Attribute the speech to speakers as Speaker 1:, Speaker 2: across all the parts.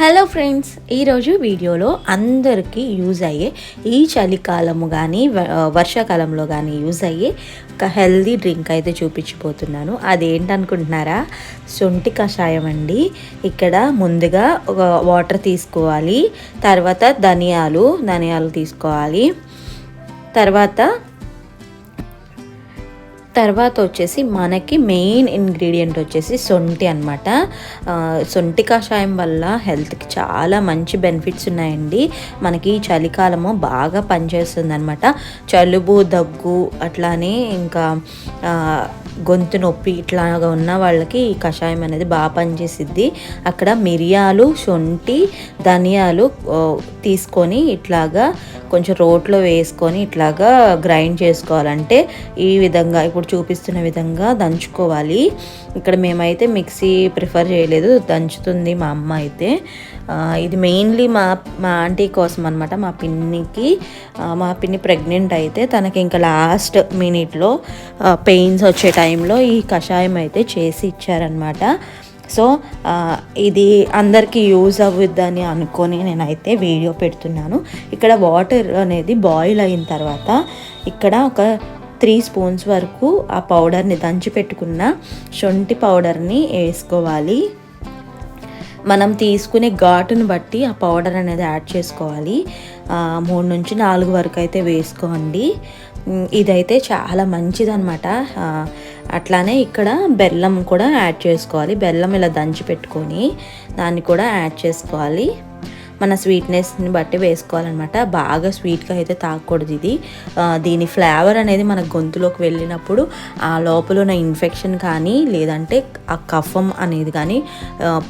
Speaker 1: Hello friends ఈరోజు వీడియోలో అందరికీ యూజ్ అయ్యే ఈ చలికాలము కానీ వర్షాకాలంలో కానీ యూజ్ అయ్యే ఒక హెల్దీ డ్రింక్ అయితే చూపించిపోతున్నాను అదేంటనుకుంటున్నారా? శొంఠి కషాయం అండి. ఇక్కడ ముందుగా ఒక వాటర్ తీసుకోవాలి. తర్వాత ధనియాలు ధనియాలు తీసుకోవాలి. తర్వాత తర్వాత వచ్చేసి మనకి మెయిన్ ఇంగ్రీడియంట్ వచ్చేసి సొంటి అనమాట సొంటి కషాయం వల్ల హెల్త్కి చాలా మంచి బెనిఫిట్స్ ఉన్నాయండి. మనకి చలికాలము బాగా పనిచేస్తుంది అనమాట జలుబు దగ్గు అట్లానే ఇంకా గొంతు నొప్పి ఇట్లాగా ఉన్న వాళ్ళకి ఈ కషాయం అనేది బాగా పనిచేసిద్ది. అక్కడ మిరియాలు శొంఠి ధనియాలు తీసుకొని ఇట్లాగా కొంచెం రోట్లో వేసుకొని ఇట్లాగా గ్రైండ్ చేసుకోవాలంటే ఈ విధంగా ఇప్పుడు చూపిస్తున్న విధంగా దంచుకోవాలి. ఇక్కడ మేమైతే మిక్సీ ప్రిఫర్ చేయలేదు దంచుతుంది మా అమ్మ అయితే. ఇది మెయిన్లీ మా మా ఆంటీ కోసం అనమాట మా పిన్నికి. మా పిన్ని ప్రెగ్నెంట్ అయితే తనకి ఇంకా లాస్ట్ మినిట్లో పెయిన్స్ వచ్చే టైంలో ఈ కషాయం అయితే చేసి ఇచ్చారనమాట సో ఇది అందరికీ యూజ్ అవుద్దని అనుకొని నేనైతే వీడియో పెడుతున్నాను. ఇక్కడ వాటర్ అనేది బాయిల్ అయిన తర్వాత ఇక్కడ ఒక త్రీ స్పూన్స్ వరకు ఆ పౌడర్ని దంచి పెట్టుకున్న శొంఠి పౌడర్ని వేసుకోవాలి. మనం తీసుకునే ఘాటును బట్టి ఆ పౌడర్ అనేది యాడ్ చేసుకోవాలి. మూడు నుంచి నాలుగు వరకు అయితే వేసుకోండి. ఇదైతే చాలా మంచిదన్నమాట. అట్లానే ఇక్కడ బెల్లం కూడా యాడ్ చేసుకోవాలి. బెల్లం ఇలా దంచి పెట్టుకొని దాన్ని కూడా యాడ్ చేసుకోవాలి. మన స్వీట్నెస్ని బట్టి వేసుకోవాలన్నమాట. బాగా స్వీట్గా అయితే తాగకూడదు ఇది. దీని ఫ్లేవర్ అనేది మన గొంతులోకి వెళ్ళినప్పుడు ఆ లోపల ఉన్న ఇన్ఫెక్షన్ కానీ లేదంటే ఆ కఫం అనేది కానీ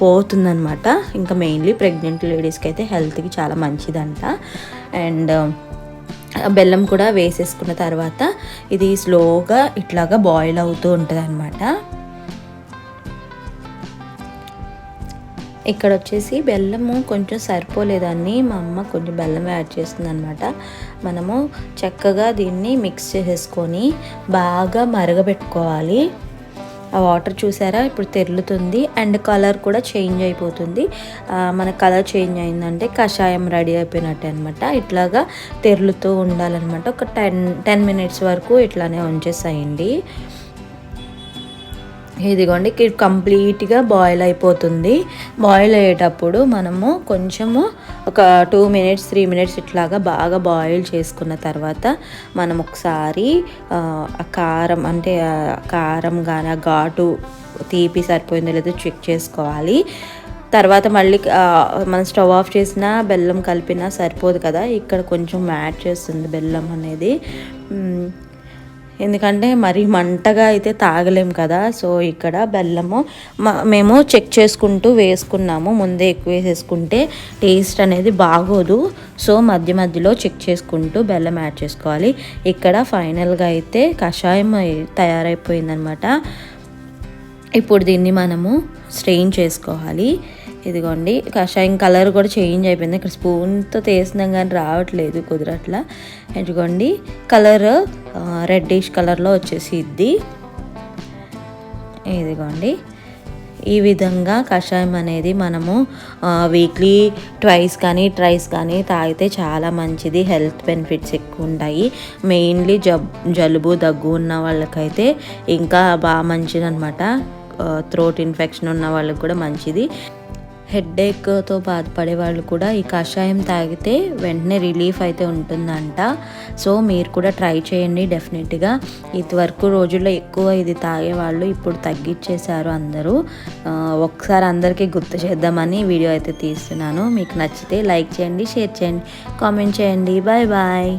Speaker 1: పోతుందనమాట ఇంకా మెయిన్లీ ప్రెగ్నెంట్ లేడీస్కి అయితే హెల్త్కి చాలా మంచిదంట. అండ్ బెల్లం కూడా వేసేసుకున్న తర్వాత ఇది స్లోగా ఇట్లాగా బాయిల్ అవుతూ ఉంటుంది అనమాట ఇక్కడ వచ్చేసి బెల్లము కొంచెం సరిపోలేదని మా అమ్మ కొంచెం బెల్లం యాడ్ చేస్తుంది అనమాట మనము చక్కగా దీన్ని మిక్స్ చేసేసుకొని బాగా మరగబెట్టుకోవాలి. ఆ వాటర్ చూసారా? ఇప్పుడు తెరులుతుంది. అండ్ కలర్ కూడా చేంజ్ అయిపోతుంది. మన కలర్ చేంజ్ అయిందంటే కషాయం రెడీ అయిపోయినట్టే అనమాట ఇట్లాగా తెరులుతూ ఉండాలన్నమాట. ఒక టెన్ టెన్ మినిట్స్ వరకు ఇట్లానే ఉంచేసాయండి. ఇదిగోండి కంప్లీట్గా బాయిల్ అయిపోతుంది. బాయిల్ అయ్యేటప్పుడు మనము కొంచెము ఒక టూ మినిట్స్ త్రీ మినిట్స్ ఇట్లాగా బాగా బాయిల్ చేసుకున్న తర్వాత మనం ఒకసారి కారం అంటే కారం కానీ ఘాటు తీపి సరిపోయిందో లేదో చెక్ చేసుకోవాలి. తర్వాత మళ్ళీ మనం స్టవ్ ఆఫ్ చేసిన బెల్లం కలిపినా సరిపోదు కదా ఇక్కడ కొంచెం యాడ్ చేస్తుంది బెల్లం అనేది. ఎందుకంటే మరి మంటగా అయితే తాగలేం కదా సో ఇక్కడ బెల్లము మేము చెక్ చేసుకుంటూ వేసుకున్నాము. ముందే ఎక్కువ వేసేసుకుంటే టేస్ట్ అనేది బాగోదు. సో మధ్య మధ్యలో చెక్ చేసుకుంటూ బెల్లం యాడ్ చేసుకోవాలి. ఇక్కడ ఫైనల్గా అయితే కషాయం తయారైపోయిందనమాట. ఇప్పుడు దీన్ని మనము స్ట్రెయిన్ చేసుకోవాలి. ఇదిగోండి కషాయం కలర్ కూడా చేంజ్ అయిపోయింది. ఇక్కడ స్పూన్తో తీసినాం కానీ రావట్లేదు కుదరట్లా. ఇదిగోండి కలర్ రెడ్డిష్ కలర్లో వచ్చేసి ఇది ఇదిగోండి ఈ విధంగా కషాయం అనేది మనము వీక్లీ ట్వైస్ కానీ ట్రైస్ కానీ తాగితే చాలా మంచిది. హెల్త్ బెనిఫిట్స్ ఎక్కువ ఉంటాయి. మెయిన్లీ జబ్ జలుబు దగ్గు ఉన్న వాళ్ళకైతే ఇంకా బాగా మంచిది అనమాట థ్రోట్ ఇన్ఫెక్షన్ ఉన్న వాళ్ళకి కూడా మంచిది. హెడ్ఏక్తో బాధపడే వాళ్ళు కూడా ఈ కషాయం తాగితే వెంటనే రిలీఫ్ అయితే ఉంటుందంట. సో మీరు కూడా ట్రై చేయండి డెఫినెట్గా. ఇదివరకు రోజుల్లో ఎక్కువ ఇది తాగేవాళ్ళు ఇప్పుడు తగ్గించేశారు అందరూ. ఒకసారి అందరికీ గుర్తు చేద్దామని వీడియో అయితే తీస్తున్నాను. మీకు నచ్చితే లైక్ చేయండి షేర్ చేయండి కామెంట్ చేయండి. Bye bye.